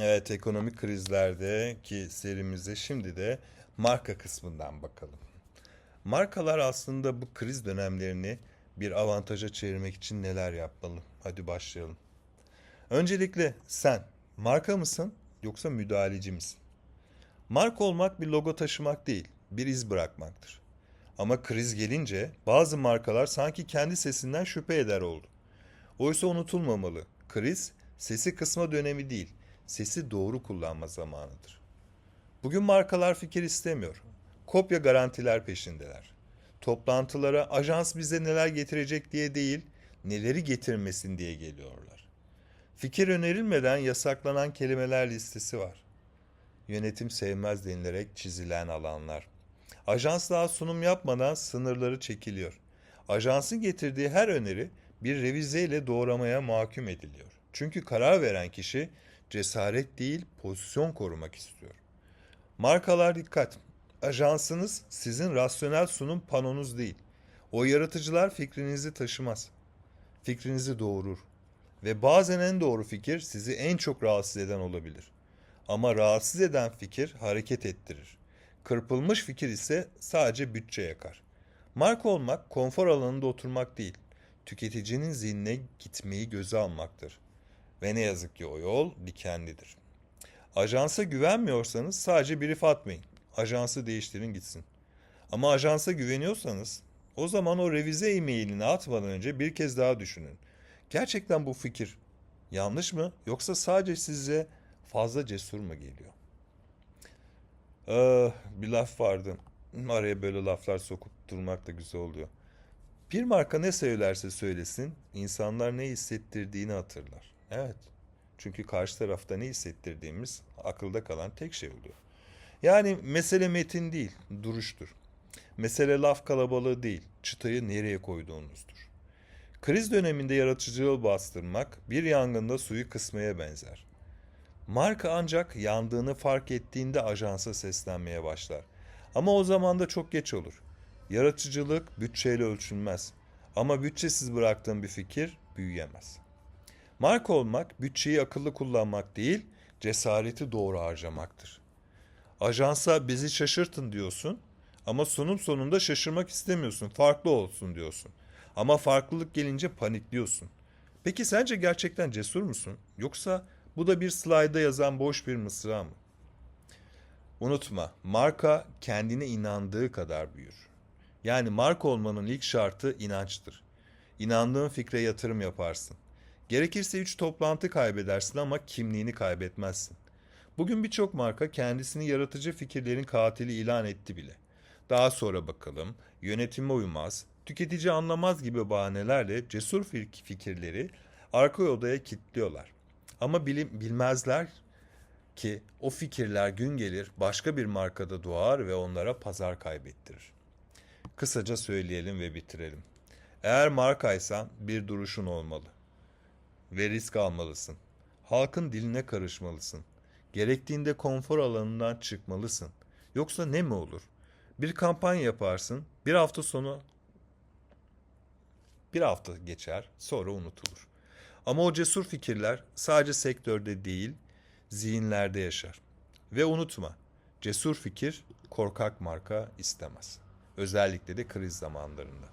Evet, ekonomik krizlerdeki serimize şimdi de marka kısmından bakalım. Markalar aslında bu kriz dönemlerini bir avantaja çevirmek için neler yapmalı? Hadi başlayalım. Öncelikle sen marka mısın yoksa müdahaleci misin? Marka olmak bir logo taşımak değil, bir iz bırakmaktır. Ama kriz gelince bazı markalar sanki kendi sesinden şüphe eder oldu. Oysa unutulmamalı. Kriz sesi kısma dönemi değil, sesi doğru kullanma zamanıdır. Bugün markalar fikir istemiyor. Kopya garantiler peşindeler. Toplantılara ajans bize neler getirecek diye değil, neleri getirmesin diye geliyorlar. Fikir önerilmeden yasaklanan kelimeler listesi var. Yönetim sevmez denilerek çizilen alanlar. Ajans daha sunum yapmadan sınırları çekiliyor. Ajansın getirdiği her öneri bir revize ile doğramaya mahkum ediliyor. Çünkü karar veren kişi cesaret değil pozisyon korumak istiyor. Markalar dikkat. Ajansınız sizin rasyonel sunum panonuz değil. O yaratıcılar fikrinizi taşımaz. Fikrinizi doğurur. Ve bazen en doğru fikir sizi en çok rahatsız eden olabilir. Ama rahatsız eden fikir hareket ettirir. Kırpılmış fikir ise sadece bütçe yakar. Marka olmak konfor alanında oturmak değil, tüketicinin zihnine gitmeyi göze almaktır. Ve ne yazık ki o yol dikenlidir. Ajansa güvenmiyorsanız sadece brief atmayın. Ajansı değiştirin gitsin. Ama ajansa güveniyorsanız o zaman o revize e-mailini atmadan önce bir kez daha düşünün. Gerçekten bu fikir yanlış mı yoksa sadece size fazla cesur mu geliyor? Ah, bir laf vardı. Araya böyle laflar sokup durmak da güzel oluyor. Bir marka ne söylerse söylesin, insanlar ne hissettirdiğini hatırlar. Evet. Çünkü karşı tarafta ne hissettirdiğimiz akılda kalan tek şey oluyor. Yani mesele metin değil, duruştur. Mesele laf kalabalığı değil, çıtayı nereye koyduğunuzdur. Kriz döneminde yaratıcılığı bastırmak bir yangında suyu kısmaya benzer. Marka ancak yandığını fark ettiğinde ajansa seslenmeye başlar. Ama o zaman da çok geç olur. Yaratıcılık bütçeyle ölçülmez. Ama bütçesiz bıraktığın bir fikir büyüyemez. Marka olmak bütçeyi akıllı kullanmak değil, cesareti doğru harcamaktır. Ajansa bizi şaşırtın diyorsun ama sunum sonunda şaşırmak istemiyorsun, farklı olsun diyorsun. Ama farklılık gelince panikliyorsun. Peki sence gerçekten cesur musun? Yoksa bu da bir slayda yazan boş bir mısra mı? Unutma, marka kendine inandığı kadar büyür. Yani marka olmanın ilk şartı inançtır. İnandığın fikre yatırım yaparsın. Gerekirse üç toplantı kaybedersin ama kimliğini kaybetmezsin. Bugün birçok marka kendisini yaratıcı fikirlerin katili ilan etti bile. Daha sonra bakalım, yönetime uymaz, tüketici anlamaz gibi bahanelerle cesur fik- fikirleri arka odaya kilitliyorlar. Ama bilim, bilmezler ki o fikirler gün gelir başka bir markada doğar ve onlara pazar kaybettirir. Kısaca söyleyelim ve bitirelim. Eğer markaysan bir duruşun olmalı ve risk almalısın. Halkın diline karışmalısın. Gerektiğinde konfor alanından çıkmalısın. Yoksa ne mi olur? Bir kampanya yaparsın, bir hafta sonu bir hafta geçer, sonra unutulur. Ama o cesur fikirler sadece sektörde değil, zihinlerde yaşar. Ve unutma, cesur fikir korkak marka istemez. Özellikle de kriz zamanlarında.